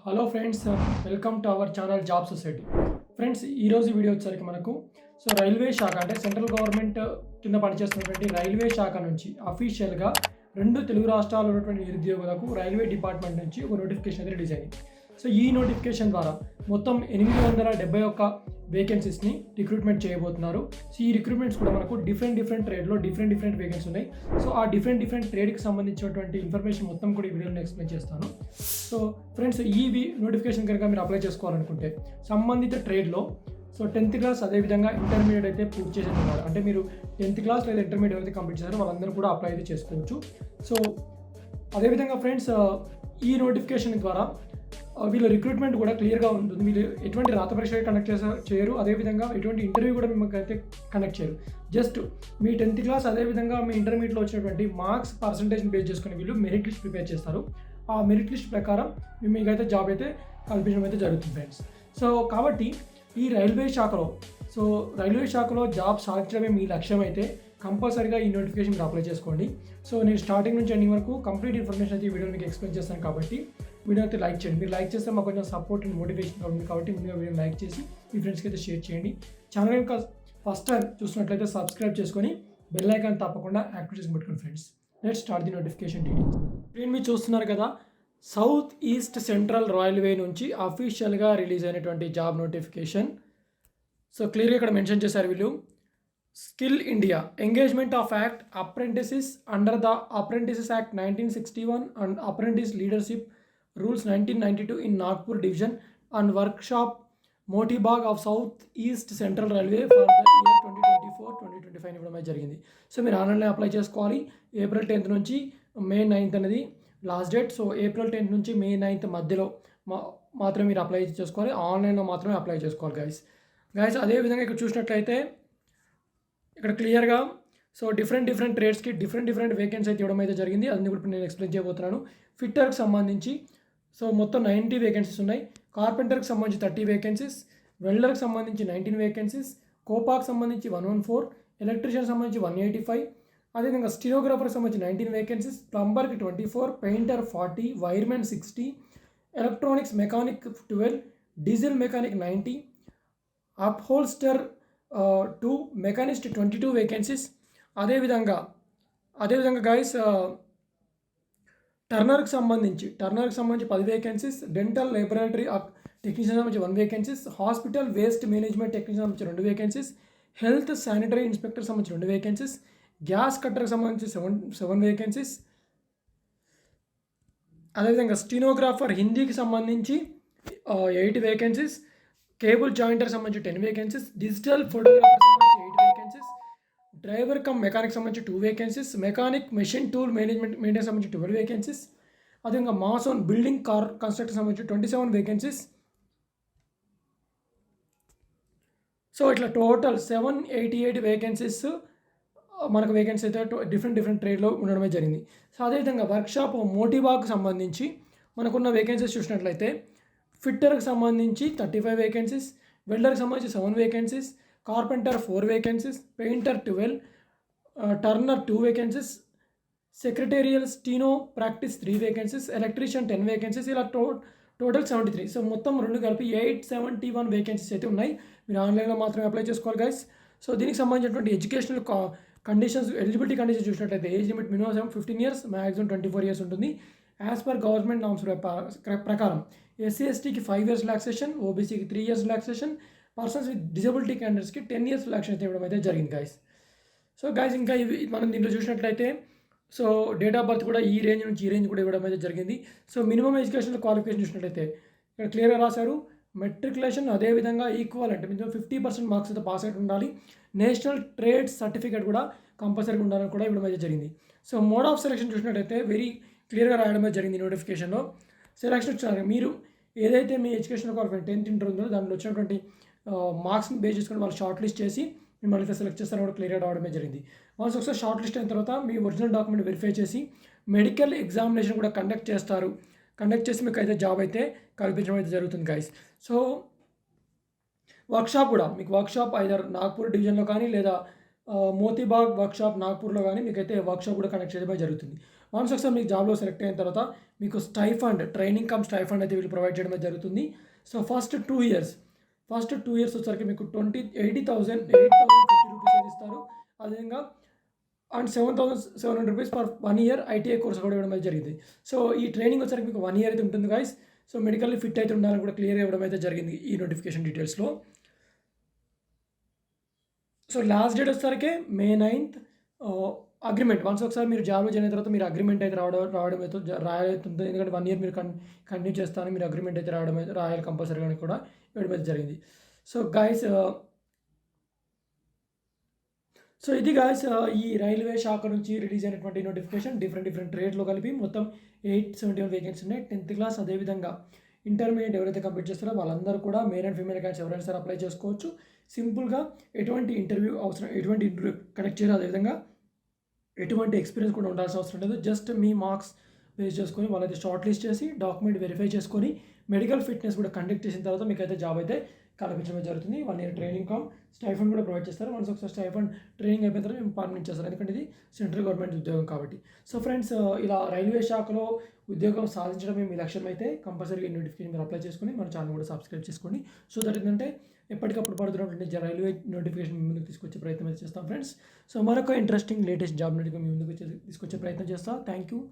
Hello friends welcome to our channel job society. Friends ఈరోజు video వచ్చేసరికి మనకు so railway శాఖ అంటే సెంట్రల్ గవర్నమెంట్ కింద పనిచేస్తున్నటువంటి రైల్వే శాఖ నుంచి అఫీషియల్గా రెండు తెలుగు రాష్ట్రాల్లో ఉన్నటువంటి నిరుద్యోగులకు రైల్వే డిపార్ట్మెంట్ నుంచి ఒక నోటిఫికేషన్ అయితే రిలీజ్ అయింది. సో ఈ నోటిఫికేషన్ ద్వారా మొత్తం ఎనిమిది వందల డెబ్బై ఒక్క వేకెన్సీస్ని రిక్రూట్మెంట్ చేయబోతున్నారు. సో ఈ రిక్రూట్మెంట్స్ కూడా మనకు డిఫరెంట్ డిఫరెంట్ ట్రేడ్లో డిఫరెంట్ డిఫరెంట్ వేకెన్సీ ఉన్నాయి. సో ఆ డిఫరెంట్ డిఫరెంట్ ట్రేడ్కి సంబంధించినటువంటి ఇన్ఫర్మేషన్ మొత్తం కూడా ఈ వీడియోలో ఎక్స్ప్లెయిన్ చేస్తాను. సో ఫ్రెండ్స్ ఈ నోటిఫికేషన్ కనుక మీరు అప్లై చేసుకోవాలనుకుంటే సంబంధిత ట్రేడ్లో సో టెన్త్ క్లాస్ అదేవిధంగా ఇంటర్మీడియట్ అయితే పూర్తి చేసి ఉన్నారు. అంటే మీరు టెన్త్ క్లాస్ లేదా ఇంటర్మీడియట్ అయితే కంప్లీట్ చేశారు వాళ్ళందరూ కూడా అప్లై అయితే చేసుకోవచ్చు. సో అదేవిధంగా ఫ్రెండ్స్ ఈ నోటిఫికేషన్ ద్వారా వీళ్ళ రిక్రూట్మెంట్ కూడా క్లియర్గా ఉంటుంది. వీళ్ళు ఎటువంటి రాత పరీక్ష కండక్ట్ చేసే చేయరు. అదేవిధంగా ఎటువంటి ఇంటర్వ్యూ కూడా మిమ్మల్ని అయితే కండక్ట్ చేయరు. జస్ట్ మీ టెన్త్ క్లాస్ అదేవిధంగా మీ ఇంటర్మీడియట్లో వచ్చినటువంటి మార్క్స్ పర్సంటేజ్ని బేస్ చేసుకుని వీళ్ళు మెరిట్ లిస్ట్ ప్రిపేర్ చేస్తారు. ఆ మెరిట్ లిస్ట్ ప్రకారం మీకైతే జాబ్ అయితే కల్పించడం అయితే జరుగుతుంది ఫ్రెండ్స్ సో కాబట్టి ఈ రైల్వే శాఖలో సో రైల్వే శాఖలో జాబ్ సాధించడమే మీ లక్ష్యం అయితే కంపల్సరీగా ఈ నోటిఫికేషన్కి అప్లై చేసుకోండి. సో నేను స్టార్టింగ్ నుంచి ఎండింగ్ వరకు కంప్లీట్ ఇన్ఫర్మేషన్ అయితే ఈ వీడియో మీకు ఎక్స్ప్లెయిన్ చేస్తాను కాబట్టి వీడియో అయితే లైక్ చేయండి. మీరు లైక్ చేస్తే మాకు కొంచెం సపోర్ట్ అండ్ మోటివేషన్ ఉంటుంది కాబట్టి ముందుగా వీడియో లైక్ చేసి మీ ఫ్రెండ్స్కి అయితే షేర్ చేయండి. ఛానల్ యొక్క ఫస్ట్ టైం చూసినట్లయితే సబ్స్క్రైబ్ చేసుకొని బెల్ ఐకాన్ తప్పకుండా యాక్టివ్ చేసి పెట్టుకోండి friends. Let start the notification details screen మీరు చూస్తున్నారు కదా సౌత్ ఈస్ట్ సెంట్రల్ రైల్వే నుంచి అఫీషియల్గా రిలీజ్ అయినటువంటి జాబ్ నోటిఫికేషన్. సో క్లియర్గా ఇక్కడ మెన్షన్ చేశారు వీళ్ళు. Skill India engagement of act apprentices under the apprentices act nineteen sixty one and apprentice leadership rules nineteen ninety two in Nagpur division and workshop Motibagh of south east central railway for the year twenty twenty four twenty twenty five ఇవ్వడం జరిగింది. So మీరు ఆన్లైన్లో apply చేసుకోవాలి. April tenth నుంచి May ninth అనేది last date. So April tenth నుంచి May ninth మధ్యలో మా మాత్రమే మీరు అప్లై చేసుకోవాలి. ఆన్లైన్లో మాత్రమే అప్లై చేసుకోవాలి గైస్ గైస్ అదేవిధంగా ఇక్కడ చూసినట్లయితే ఇక్కడ క్లియర్గా సో డిఫరెంట్ డిఫరెంట్ ట్రేడ్స్కి డిఫరెంట్ డిఫరెంట్ వేకెన్సీ అయితే ఇవ్వడం అయితే జరిగింది. అది కూడా ఇప్పుడు నేను ఎక్స్ప్లెయిన్ చేయబోతున్నాను. ఫిట్టర్కి సంబంధించి సో మొత్తం నైంటీ వేకెన్సీస్ ఉన్నాయి. కార్పెంటర్కి సంబంధించి థర్టీ వేకెన్సీస్ వెల్డర్కి సంబంధించి నైన్టీన్ వేకెన్సీస్ కోపాకి సంబంధించి వన్ వన్ ఫోర్ ఎలక్ట్రీషియన్ సంబంధించి వన్ ఎయిటీ ఫైవ్ అదేవిధంగా స్టినోగ్రాఫర్కి సంబంధించి nineteen vacancies ప్లంబర్కి twenty four painter forty wiremen sixty electronics mechanic twelve diesel mechanic ninety upholster two machinist twenty two vacancies అదేవిధంగా అదేవిధంగా గైస్ టర్నర్కి సంబంధించి టర్నర్కి సంబంధించి పది వేకెన్సీస్ డెంటల్ లెబొరేటరీ టెక్నీషియన్ సంబంధించి one vacancies hospital waste management technician సంబంధించి రెండు వేకెన్సీస్ హెల్త్ శానిటరీ ఇన్స్పెక్టర్ సంబంధించి రెండు వేకెన్సీస్ గ్యాస్ కట్టర్కి సంబంధించి సెవెన్ సెవెన్ వేకెన్సీస్ అదేవిధంగా స్టీనోగ్రాఫర్ హిందీకి సంబంధించి ఎయిట్ వేకెన్సీస్ కేబుల్ జాయింటర్ సంబంధించి టెన్ వేకెన్సీస్ డిజిటల్ ఫోటోగ్రాఫర్ సంబంధించి eight vacancies driver cum mechanic సంబంధించి two vacancies mechanic machine tool management maintenance సంబంధించి ట్వెల్వ్ వేకెన్సీస్ అదేవిధంగా మాసోన్ బిల్డింగ్ కార్ కన్స్ట్రక్షన్ సంబంధించి ట్వంటీ సెవెన్ వేకెన్సీస్ సో ఇట్లా total seven eighty eight vacancies మనకు vacancy అయితే different different ట్రేడ్లో ఉండడమే జరిగింది. సో అదేవిధంగా వర్క్షాప్ మోటివాకు సంబంధించి మనకున్న వేకెన్సీస్ చూసినట్లయితే ఫిట్టర్కి సంబంధించి థర్టీ ఫైవ్ వేకెన్సీస్ వెల్డర్కి సంబంధించి seven vacancies carpenter four vacancies painter twelve turner two vacancies secretarial steno practice three vacancies electrician ten vacancies ఇలా to total seventy three. So మొత్తం రెండు కలిపి ఎయిట్ సెవెంటీ వన్ వేకెన్సీస్ అయితే ఉన్నాయి. మీరు ఆన్లైన్లో మాత్రమే అప్లై చేసుకోవాలి గైస్. సో దీనికి సంబంధించినటువంటి ఎడ్యుకేషనల్ కండిషన్స్ ఎలిజిబిలిటీ కండిషన్స్ చూసినట్లయితే age limit minimum fifteen years maximum twenty four years ఉంటుంది. యాజ్ పర్ గవర్నమెంట్ నామ్స్ ప్రకారం ఎస్సీ ఎస్టీకి five years relaxation ఓబీసీకి three years relaxation persons with disability క్యాండిడేట్స్కి టెన్ ఇయర్స్ రిలాక్సేషన్ అయితే ఇవ్వడం అయితే జరిగింది గాయస్ సో గైస్ ఇంకా ఇవి మనం దీంట్లో చూసినట్లయితే సో డేట్ ఆఫ్ బర్త్ కూడా ఈ రేంజ్ నుంచి ఈ రేంజ్ కూడా ఇవ్వడం అయితే జరిగింది. సో మినిమం ఎడ్యుకేషన్ క్వాలిఫికేషన్ చూసినట్లయితే ఇక్కడ క్లియర్గా రాశారు. మెట్రికులేషన్ అదేవిధంగా ఈక్వల్ అంటే మినిమం ఫిఫ్టీ పర్సెంట్ మార్క్స్ అయితే పాస్ అయితే ఉండాలి. నేషనల్ ట్రేడ్ సర్టిఫికేట్ కూడా కంపల్సరీగా ఉండాలని కూడా ఇవ్వడం అయితే జరిగింది. సో మోడ్ ఆఫ్ సెలెక్షన్ చూసినట్టయితే వెరీ క్లియర్గా రాయడమే జరిగింది నోటిఫికేషన్లో. సెలక్షన్ వచ్చినారు మీరు ఏదైతే మీ ఎడ్యుకేషన్ క్వాలిఫికేషన్ టెన్త్ ఇంటర్ ఉందో దాంట్లో వచ్చినటువంటి మార్క్స్ని బేస్ చేసుకొని వాళ్ళు షార్ట్ లిస్ట్ చేసి మిమ్మల్ని అయితే సెలెక్ట్ చేస్తారని కూడా క్లియర్ రావడమే జరిగింది. వన్స్ ఒకసారి షార్ట్ లిస్ట్ అయిన తర్వాత మీ ఒరిజినల్ డాక్యుమెంట్ వెరిఫై చేసి మెడికల్ ఎగ్జామినేషన్ కూడా కండక్ట్ చేస్తారు. కండక్ట్ చేసి మీకు అయితే జాబ్ అయితే కల్పించడం అయితే జరుగుతుంది గైస్ సో వర్క్షాప్ కూడా మీకు వర్క్షాప్ ఐదర్ నాగ్పూర్ డివిజన్లో కానీ లేదా మోతీబాగ్ వర్క్షాప్ నాగ్పూర్లో కానీ మీకైతే వర్క్షాప్ కూడా కండక్ట్ చేయడమే జరుగుతుంది. వన్స్ ఒకసారి మీకు జాబ్లో సెలెక్ట్ అయిన తర్వాత మీకు స్టైఫండ్ ట్రైనింగ్ కమ్ స్టైఫండ్ అయితే వీళ్ళు ప్రొవైడ్ చేయడం జరుగుతుంది. So first two years first two years వచ్చరికి మీకు twenty eighty thousand eight thousand fifty rupees ఇస్తారు. అదేవిధంగా and seven thousand seven hundred rupees per one year ITI course కూడా ఇవ్వడం అయితే జరిగింది. సో ఈ ట్రైనింగ్ వచ్చరికి మీకు వన్ ఇయర్ అయితే ఉంటుంది గాయస్ సో మెడికల్లీ ఫిట్ అయితే ఉండాలని కూడా క్లియర్గా ఇవ్వడం అయితే జరిగింది ఈ నోటిఫికేషన్ డీటెయిల్స్లో సో లాస్ట్ డేట్ వచ్చేసరికి మే నైన్త్ అగ్రిమెంట్. వన్స్ ఒకసారి మీరు జాబ్లో జాయిన్ అయిన తర్వాత మీరు అగ్రిమెంట్ అయితే రావడం రావడం అయితే జ- ఎందుకంటే వన్ ఇయర్ మీరు కన్ కంటిన్యూ చేస్తాను మీరు అగ్రిమెంట్ అయితే రావడం అయితే రాయాలి కంపల్సరీగా అని కూడా ఇవ్వడం అయితే జరిగింది. సో గాయస్ సో ఇది గాయస్ ఈ రైల్వే శాఖ నుంచి రిలీజ్ అయినటువంటి నోటిఫికేషన్ డిఫరెంట్ డిఫరెంట్ రేట్లో కలిపి మొత్తం ఎయిట్ సెవెంటీ వన్ వేకెన్సీ ఉన్నాయి. టెన్త్ క్లాస్ అదేవిధంగా ఇంటర్మీడియట్ ఎవరైతే కంప్లీట్ చేస్తారో వాళ్ళందరూ కూడా మేల్ అండ్ ఫీమేల్ క్యాన్స్ ఎవరైనా సరే అప్లై చేసుకోవచ్చు. సింపుల్గా ఎటువంటి ఇంటర్వ్యూ అవసరం ఎటువంటి ఇంటర్వ్యూ కనెక్ట్ చేయాలి అదేవిధంగా ఎటువంటి ఎక్స్పీరియన్స్ కూడా ఉండాల్సిన అవసరం లేదు. జస్ట్ మీ మార్క్స్ బేస్ చేసుకొని వాళ్ళైతే షార్ట్ లిస్ట్ చేసి డాక్యుమెంట్ వెరిఫై చేసుకొని మెడికల్ ఫిట్నెస్ కూడా కండక్ట్ చేసిన తర్వాత మీకు అయితే జాబ్ అయితే కల్పించడం జరుగుతుంది. One year training cum stipend కూడా ప్రొవైడ్ చేస్తారు. వన్స్ ఒకసారి స్టైఫండ్ ట్రైనింగ్ అయిపోయిన తర్వాత మేము పర్మనెంట్ చేస్తారు. ఎందుకంటే ఇది సెంట్రల్ గవర్నమెంట్ ఉద్యోగం కాబట్టి. సో ఫ్రెండ్స్ ఇలా రైల్వే శాఖలో ఉద్యోగం సాధించడమే మీ లక్ష్యం అయితే కంపల్సరీగా నోటిఫికేషన్ మీరు అప్లై చేసుకొని మన ఛానల్ కూడా సబ్స్క్రైబ్ చేసుకోండి. సో దట్ ఏంటంటే ఎప్పటికప్పుడు పడుతున్నటువంటి రైల్వే నోటిఫికేషన్ మీ ముందుకు తీసుకొచ్చే ప్రయత్నం అయితే చేస్తాం ఫ్రెండ్స్. సో మరొక ఇంట్రెస్టింగ్ లేటెస్ట్ జాబ్ నోటిఫికేషన్ మీ ముందుకు తీసుకొచ్చే ప్రయత్నం చేస్తాం. Thank you.